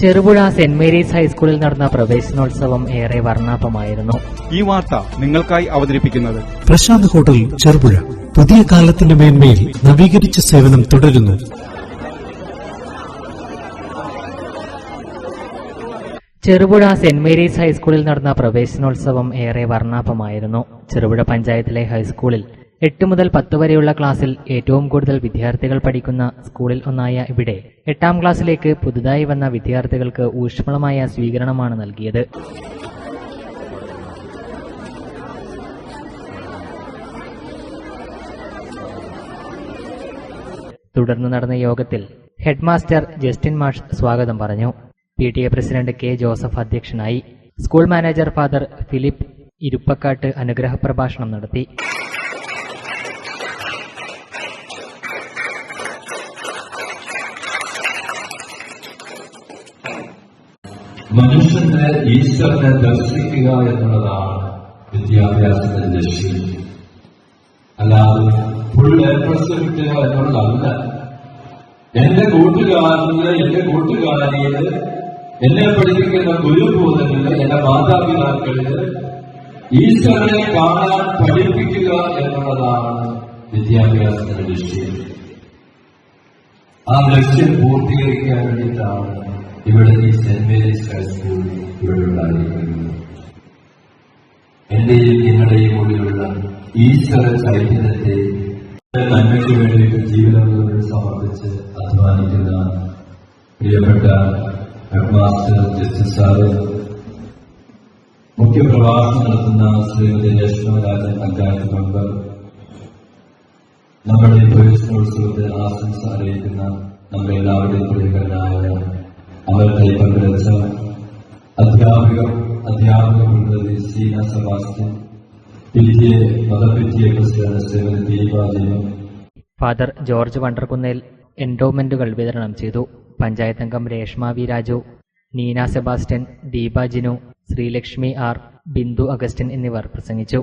Cherupuzha saint Mary's ഹൈസ്കൂളിൽ നടന്ന പ്രവേശനോത്സവം ഏറെ വർണാഭമായിരുന്നു. ഈ വാർത്ത നിങ്ങൾക്കായി അവതരിപ്പിക്കുന്നത് പ്രശാന്ത് ഹോട്ടൽ ചെറുപുഴ. പുതിയ കാലത്തിന്റെ മേന്മയിൽ നവീകരിച്ച സേവനം തുടരുന്നു. ചെറുപുഴ സെന്റ് മേരീസ് ഹൈസ്കൂളിൽ നടന്ന പ്രവേശനോത്സവം ഏറെ വർണാഭമായിരുന്നു. ചെറുപുഴ പഞ്ചായത്തിലെ ഹൈസ്കൂളിൽ എട്ട് മുതൽ പത്ത് വരെയുള്ള ക്ലാസ്സിൽ ഏറ്റവും കൂടുതൽ വിദ്യാർത്ഥികൾ പഠിക്കുന്ന സ്കൂളിൽ ഒന്നായ ഇവിടെ എട്ടാം ക്ലാസ്സിലേക്ക് പുതുതായി വന്ന വിദ്യാർത്ഥികൾക്ക് ഊഷ്മളമായ സ്വീകരണമാണ് നൽകിയത്. തുടർന്ന് നടന്ന യോഗത്തിൽ ഹെഡ്മാസ്റ്റർ ജസ്റ്റിൻ മാഷ് സ്വാഗതം പറഞ്ഞു. P T A president K Joseph അധ്യക്ഷനായി. School manager father Philip Iruppakkattu അനുഗ്രഹ പ്രഭാഷണം നടത്തി. മനുഷ്യന്റെ ഈശ്വരനെ ദർശിക്കുക എന്നുള്ളതാണ് വിദ്യാഭ്യാസത്തിന്റെ ലക്ഷ്യം. അല്ലാതെ ഫുൾ എ കിട്ടുക എന്നുള്ളതല്ല. എന്റെ കൂട്ടുകാരനിൽ എന്റെ കൂട്ടുകാരിയിൽ എന്നെ പഠിപ്പിക്കുന്ന ഗുരുഭൂതങ്ങളിൽ എന്റെ മാതാപിതാക്കളിൽ ഈശ്വരനെ കാണാൻ പഠിപ്പിക്കുക എന്നുള്ളതാണ് വിദ്യാഭ്യാസത്തിന്റെ ലക്ഷ്യം. ആ ലക്ഷ്യം പൂർത്തീകരിക്കാൻ വേണ്ടിയിട്ടാണ് ഇവിടെ ഈ സെന്റ് മേരീസ് ഹൈസ്കൂൾ ഇവിടെ ഉണ്ടായിരിക്കുന്നത്. എന്റെയും നിങ്ങളുടെയും കൂടിയുള്ള ഈശ്വര ചൈതന്യത്തെ നന്മയ്ക്ക് വേണ്ടിയിട്ട് ജീവിതം സമർപ്പിച്ച് അധ്വാനിക്കുന്ന പ്രിയപ്പെട്ട ഹെഡ്മാസ്റ്റർ ജസ്റ്റിസ് സാറ് മുഖ്യപ്രഭാഷണം നടത്തുന്ന ശ്രീമതി ലക്ഷ്മണരാജൻ പഞ്ചായത്ത് മെമ്പർ പ്രവേശനോത്സവത്തെ ആശംസ അറിയിക്കുന്ന നമ്മുടെ എല്ലാവരുടെയും പ്രിയങ്കരനായ അവർ കൈപ്പങ്കച്ച അധ്യാപിക അധ്യാപക വൃന്ദതി Seena Sebastian P T A president father George Vandarkunnel എൻഡോമെന്റുകൾ വിതരണം ചെയ്തു. പഞ്ചായത്ത് അംഗം Reshma V Raju Neena Sebastian Deepa Jinu Sreelakshmi R Bindu Augustine എന്നിവർ പ്രസംഗിച്ചു.